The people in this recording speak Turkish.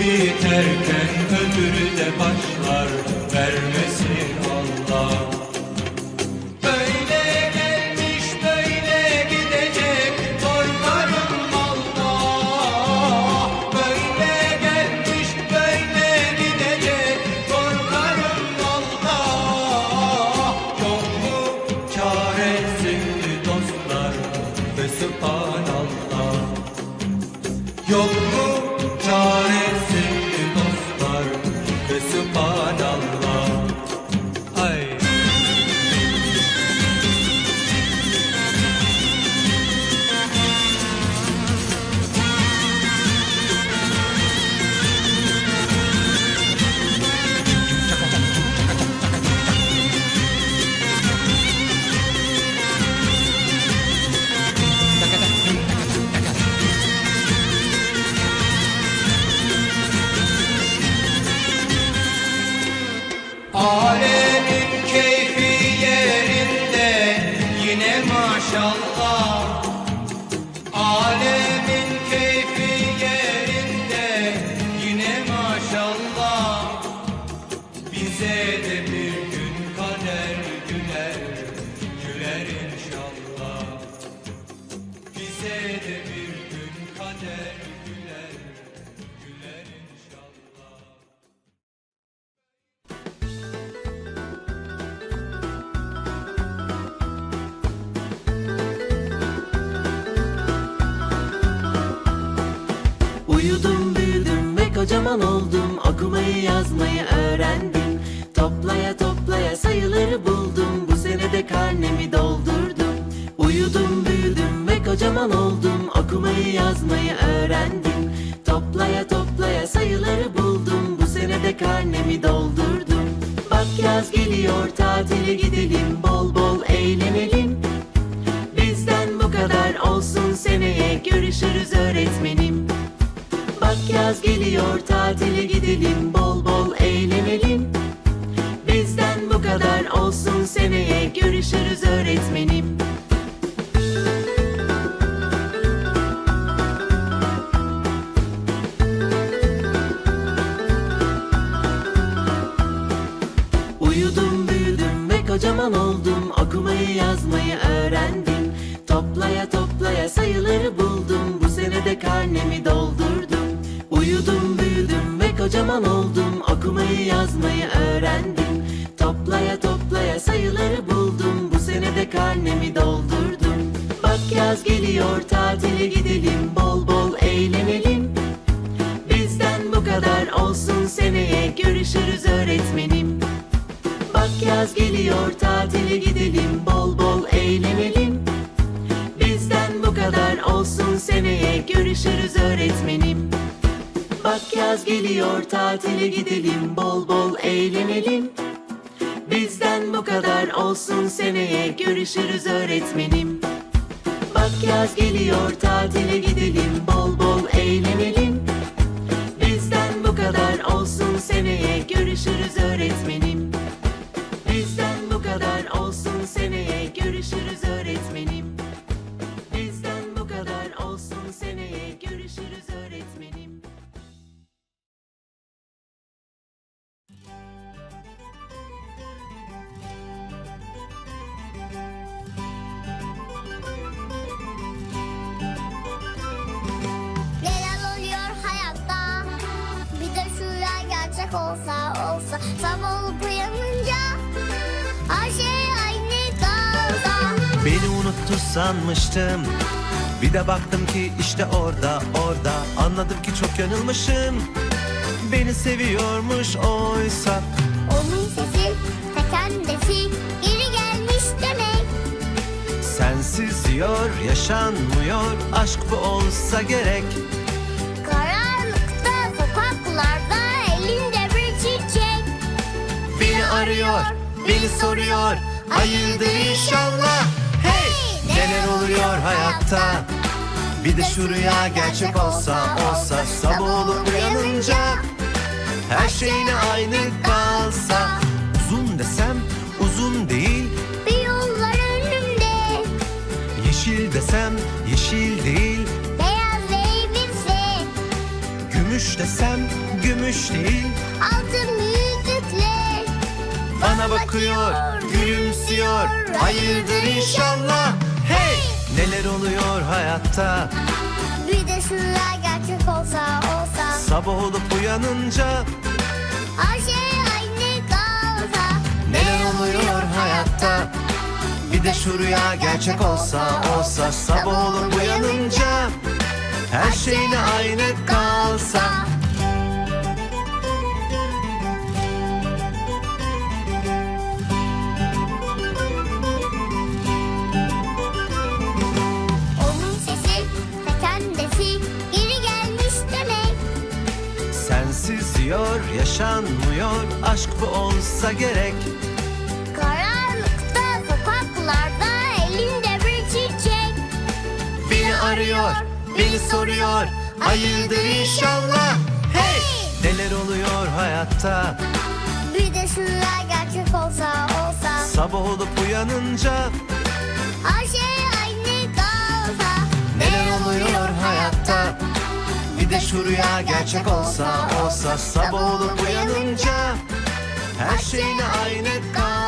biterken öbürü de başlar Vermesin kocaman oldum. Okumayı yazmayı öğrendim. Toplaya toplaya sayıları buldum. Bu sene de karnemi doldurdum. Uyudum büyüdüm ve kocaman oldum. Okumayı yazmayı öğrendim. Toplaya toplaya sayıları buldum. Bu sene de karnemi doldurdum. Bak yaz geliyor tatile gidelim tatile gidelim bol bol eğlenelim. Bizden bu kadar olsun seneye görüşürüz öğretmenim. Uyudum büyüdüm ve kocaman oldum. Okumayı yazmayı öğrendim. Toplaya toplaya sayıları buldum. Bu sene de karnemi doldurdum. Uyudum kocaman oldum. Okumayı yazmayı öğrendim. Toplaya toplaya sayıları buldum. Bu sene de karnemi doldurdum. Bak yaz geliyor tatile gidelim Bol bol eğlenelim. Bizden bu kadar olsun seneye görüşürüz öğretmenim. Bak yaz geliyor tatile gidelim bol bol eğlenelim. Bizden bu kadar olsun seneye görüşürüz öğretmenim yaz geliyor tatile gidelim bol bol eğlenelim. Bizden bu kadar olsun seneye görüşürüz öğretmenim. Bak yaz geliyor tatile gidelim bol bol eğlenelim Sabah olup uyanınca Her şey aynı kalsa Beni unuttu sanmıştım. Bir de baktım ki işte orada orada. Anladım ki çok yanılmışım. Beni seviyormuş oysa. Onun sesi ta kendisi Geri gelmiş demek. Sensiz diyor yaşanmıyor. Aşk bu olsa gerek arıyor, beni soruyor. Hayırdır inşallah. Hey! hayatta? Bir de şu rüya gerçek olsa olsa Sabah olup uyanınca. Her şeyine aynı kalsa Uzun desem uzun değil. Bir yollar önümde. Yeşil desem yeşil değil. Beyaz elbise Gümüş desem gümüş değil. Altın Bana bakıyor, gülümsüyor. Hayırdır inşallah. Hey! Neler oluyor hayatta? Bir de şu rüya gerçek olsa olsa. Sabah olup uyanınca Her şey aynı kalsa. Neler oluyor hayatta? Bir de şu rüya gerçek olsa olsa. Sabah olup uyanınca Her şeyine aynı kalsa yaşanmıyor. Aşk bu olsa gerek. Karanlıkta sokaklarda elinde bir çiçek. Beni arıyor, beni soruyor. Hayırdır inşallah. Hey! Neler oluyor hayatta? Bir de şu rüya gerçek olsa olsa. Sabah olup uyanınca Her şey şu rüya gerçek olsa olsa Sabah olup uyanınca Her şeyine aynı kalsa